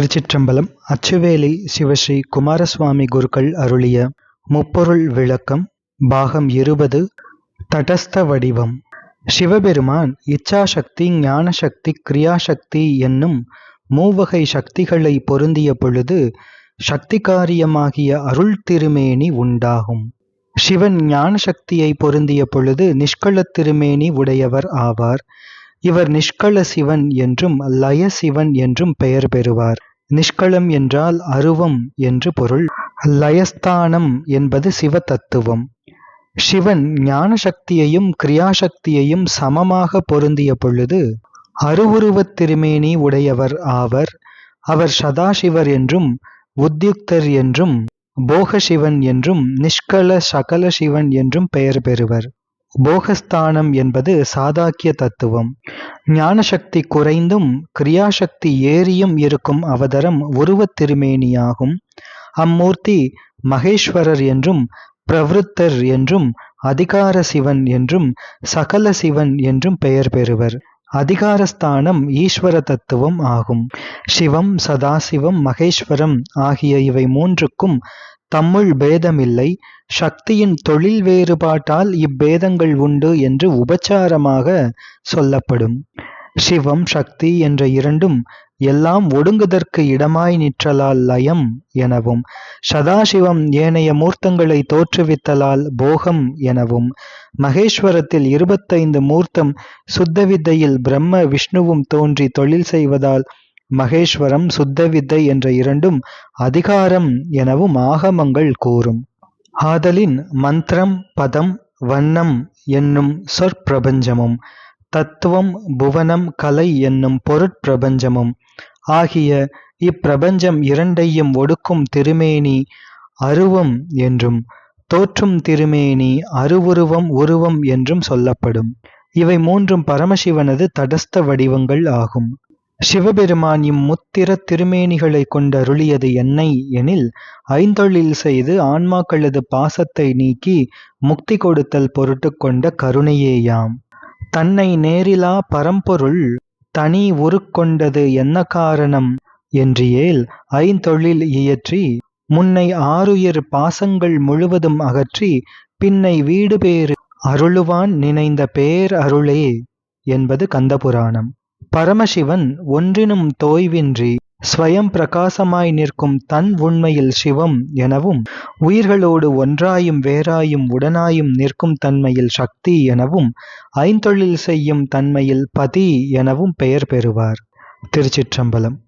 திருச்சிற்றம்பலம் அச்சுவேலி சிவஸ்ரீ குமாரசுவாமி குருக்கள் அருளிய முப்பொருள் விளக்கம் பாகம் இருபது தடஸ்த வடிவம். சிவபெருமான் இச்சாசக்தி ஞானசக்தி கிரியாசக்தி என்னும் மூவகை சக்திகளை பொருந்திய பொழுது சக்தி காரியமாகிய அருள் திருமேனி உண்டாகும். சிவன் ஞான சக்தியை பொருந்திய பொழுது நிஷ்கள திருமேனி உடையவர் ஆவார். இவர் நிஷ்கள சிவன் என்றும் லய சிவன் என்றும் பெயர் பெறுவார். நிஷ்களம் என்றால் அருவம் என்று பொருள். லயஸ்தானம் என்பது சிவ தத்துவம் சிவன் ஞான சக்தியையும் கிரியாசக்தியையும் சமமாக பொருந்திய பொழுது அருவுருவத் திருமேனி உடையவர் ஆவர். அவர் சதாசிவர் என்றும் உத்யுக்தர் என்றும் போகசிவன் என்றும் நிஷ்கல சகல சிவன் என்றும் பெயர் பெறுவர். போகஸ்தானம் என்பது சாதாக்கிய தத்துவம். ஞானசக்தி குறைந்தும் கிரியாசக்தி ஏறியும் இருக்கும் அவதரம் உருவத் திருமேனியாகும். அம்மூர்த்தி மகேஸ்வரர் என்றும் பிரவருத்தர் என்றும் அதிகார சிவன் என்றும் சகல சிவன் என்றும் பெயர் பெறுவர். அதிகாரஸ்தானம் ஈஸ்வர தத்துவம் ஆகும். சிவம் சதாசிவம் மகேஸ்வரம் ஆகிய இவை மூன்றுக்கும் தம்முள் பேதமில்லை சக்தியின் தொழில் வேறுபாட்டால் இப்பேதங்கள் உண்டு என்று உபச்சாரமாக சொல்லப்படும். சிவம் சக்தி என்ற இரண்டும் எல்லாம் ஒடுங்குதற்கு இடமாய் நிற்றலால் லயம் எனவும் சதாசிவம் ஏனைய மூர்த்தங்களை தோற்றுவித்தலால் போகம் எனவும் மகேஸ்வரத்தில் இருபத்தைந்து மூர்த்தம் சுத்த வித்தையில் பிரம்ம விஷ்ணுவும் தோன்றி தொழில் செய்வதால் மகேஸ்வரம் சுத்தவித்தை என்ற இரண்டும் அதிகாரம் எனவும் ஆகமங்கள் கூறும். ஆதலின் மந்திரம் பதம் வண்ணம் என்னும் சொற்பிரபஞ்சமும் தத்துவம் புவனம் கலை என்னும் பொருட்பிரபஞ்சமும் ஆகிய இப்பிரபஞ்சம் இரண்டையும் ஒடுக்கும் திருமேனி அருவம் என்றும் தோற்றும் திருமேனி அருவுருவம் உருவம் என்றும் சொல்லப்படும். இவை மூன்றும் பரமசிவனது தடஸ்த வடிவங்கள் ஆகும். சிவபெருமான் இம்முத்திர திருமேனிகளை கொண்டருளியது என்னை எனில் ஐந்தொழில் செய்து ஆன்மாக்களது பாசத்தை நீக்கி முக்தி கொடுத்தல் பொருட்டு கொண்ட கருணையேயாம். தன்னை நேரிலா பரம்பொருள் தனி உருக்கொண்டது என்ன காரணம்? என்றியேல் ஐந்தொழில் இயற்றி முன்னை ஆறுயிர் பாசங்கள் முழுவதும் அகற்றி பின்னை வீடு பேறு அருளுவான் நினைந்த பேர் அருளே என்பது கந்தபுராணம். பரமசிவன் ஒன்றினும் தோய்வின்றி ஸ்வயம் பிரகாசமாய் நிற்கும் தன் உண்மையில் சிவம் எனவும் உயிர்களோடு ஒன்றாயும் வேறாயும் உடனாயும் நிற்கும் தன்மையில் சக்தி எனவும் ஐந்தொழில் செய்யும் தன்மையில் பதி எனவும் பெயர் பெறுவார். திருச்சிற்றம்பலம்.